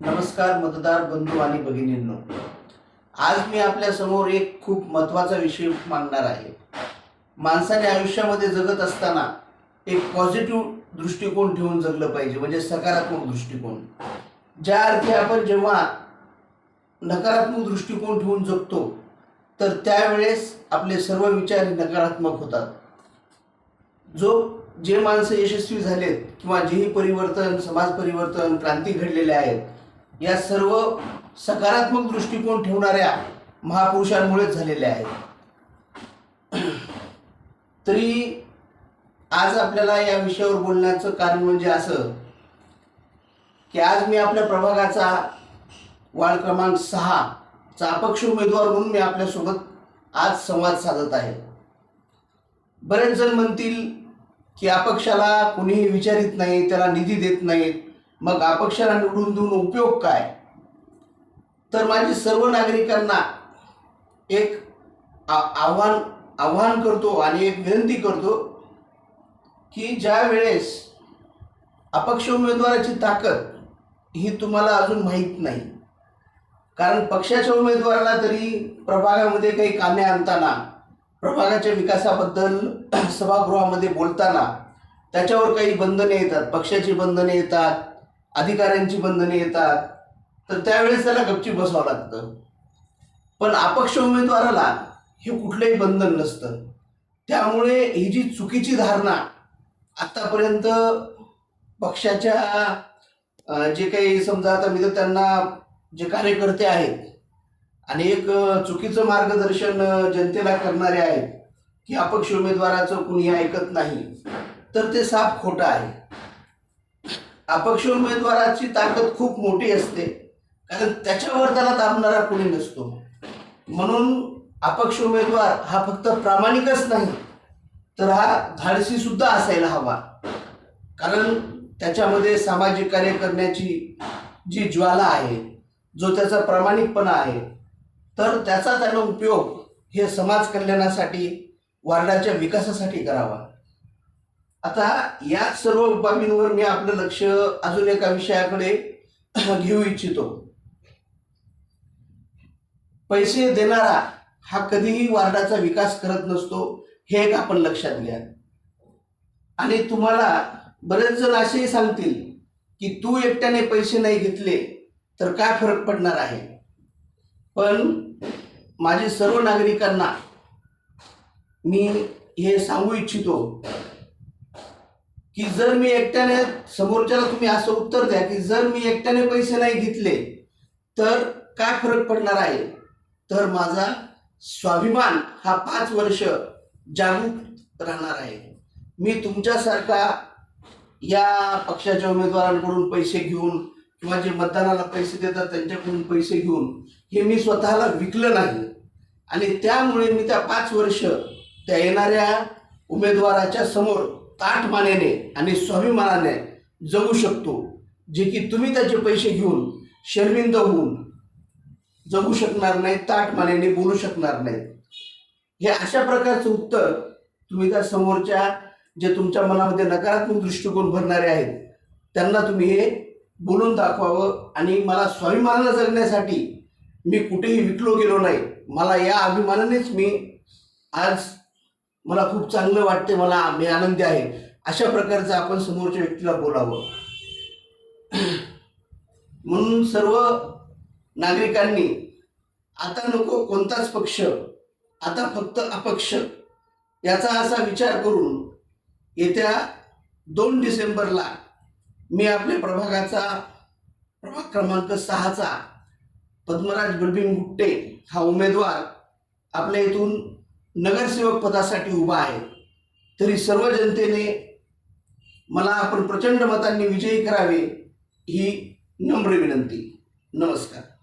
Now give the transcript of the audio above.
नमस्कार मतदार बंधू आणि भगिनींनो. आज मी आपल्यासमोर एक खूप महत्त्वाचा विषय मांडणार आहे. माणसाने आयुष्यामध्ये जगत असताना एक पॉझिटिव्ह दृष्टिकोन ठेवून जगलं पाहिजे म्हणजे सकारात्मक दृष्टिकोन. ज्या अर्थी आपण जेव्हा नकारात्मक दृष्टिकोन ठेवून जगतो तर त्यावेळेस आपले सर्व विचार नकारात्मक होतात. जो जे माणसं यशस्वी झालेत किंवा जेही परिवर्तन समाज परिवर्तन क्रांती घडलेल्या आहेत या सर्व सकारात्मक दृष्टिकोन ठेवणाऱ्या महापुरुषांमुळेच झालेल्या आहेत. तरी आज आपल्याला या विषयावर बोलण्याचं कारण म्हणजे असं की आज मी आपल्या प्रभागाचा वार्ड क्रमांक सहा चा अपक्ष उमेदवार म्हणून मी आपल्यासोबत आज संवाद साधत आहे. बरेच जण म्हणतील की अपक्षाला कुणीही विचारित नाही त्याला निधी देत नाहीत. मग अपक्षाला निवडून देऊन उपयोग काय? तर माझी सर्व नागरिकांना एक आ- आव्हान आव्हान करतो आणि एक विनंती करतो की ज्या वेळेस अपक्ष उमेदवाराची ताकद ही तुम्हाला अजून माहीत नाही कारण पक्षाच्या उमेदवाराला तरी प्रभागामध्ये काही कामे आणताना प्रभागाच्या विकासाबद्दल सभागृहामध्ये बोलताना त्याच्यावर काही बंधने येतात पक्षाची बंधने येतात अधिकाऱ्यांची बंधने येतात तर त्यावेळेस त्याला गपची बसावं लागतं. पण अपक्ष उमेदवाराला हे कुठलंही बंधन नसतं. त्यामुळे ही जी चुकीची धारणा आत्तापर्यंत पक्षाच्या जे काही समजा आता मी तर त्यांना जे कार्यकर्ते आहेत आणि एक चुकीचं मार्गदर्शन जनतेला करणारे आहेत की अपक्ष उमेदवाराचं कुणी ऐकत नाही तर ते साफ खोटं आहे. अपक्ष उमेदवाराची ताकद खूप मोठी असते. कारण त्याच्यावर त्याला दाबणारा कोणी नसतो. म्हणून अपक्ष उमेदवार हा फक्त प्रामाणिकच नाही तर हा धाडसी सुद्धा असायला हवा. कारण त्याच्यामध्ये सामाजिक कार्य करण्याची जी ज्वाला आहे जो त्याचा प्रामाणिकपणा आहे तर त्याचा त्याला उपयोग हे समाज कल्याणासाठी वार्डाच्या विकासासाठी करावा. आता या सर्व बाबींवर मी आपलं लक्ष अजून एका विषयाकडे घेऊ इच्छितो. पैसे देणारा हा कधीही वार्डाचा विकास करत नसतो हे एक आपण लक्षात घ्या. आणि तुम्हाला बरेच जण असेही सांगतील की तू एकट्याने पैसे नाही घेतले तर काय फरक पडणार आहे? पण माझे सर्व नागरिकांना मी हे सांगू इच्छितो की जर मी एकट्याने समोरच्याला तुम्ही असं उत्तर द्या की जर मी एकट्याने पैसे नाही घेतले तर काय फरक पडणार आहे? तर माझा स्वाभिमान हा पाच वर्ष जागरूक राहणार आहे. मी तुमच्यासारखा या पक्षाच्या उमेदवारांकडून पैसे घेऊन किंवा जे मतदानाला पैसे देतात त्यांच्याकडून पैसे घेऊन हे मी स्वतःला विकलं नाही. आणि त्यामुळे मी त्या पाच वर्ष त्या येणाऱ्या उमेदवाराच्या समोर ताटमानेने आणि स्वाभिमानाने जगू शकतो जे की तुम्ही त्याचे पैसे घेऊन शर्मिंद होऊन जगू शकणार नाही ताटमानेने बोलू शकणार नाहीत. हे अशा प्रकारचं उत्तर तुम्ही त्या समोरच्या जे तुमच्या मनामध्ये नकारात्मक दृष्टिकोन भरणारे आहेत त्यांना तुम्ही हे बोलून दाखवावं आणि मला स्वाभिमानानं जगण्यासाठी मी कुठेही विकलो गेलो नाही. मला या अभिमानानेच मी आज मला खूप चांगलं वाटते मला मी आनंदी आहे. अशा प्रकारचं आपण समोरच्या व्यक्तीला बोलावं. म्हणून सर्व नागरिकांनी आता नको कोणताच पक्ष आता फक्त अपक्ष याचा असा विचार करून येत्या दोन डिसेंबरला मी आपल्या प्रभागाचा प्रभाग क्रमांक सहाचा पद्मराज बलबीन गुट्टे हा उमेदवार आपल्या इथून नगरसेवक पदासाठी उभा आहे. तरी सर्व जनतेने मला आपण प्रचंड मतांनी विजयी करावे ही नम्र विनंती. नमस्कार.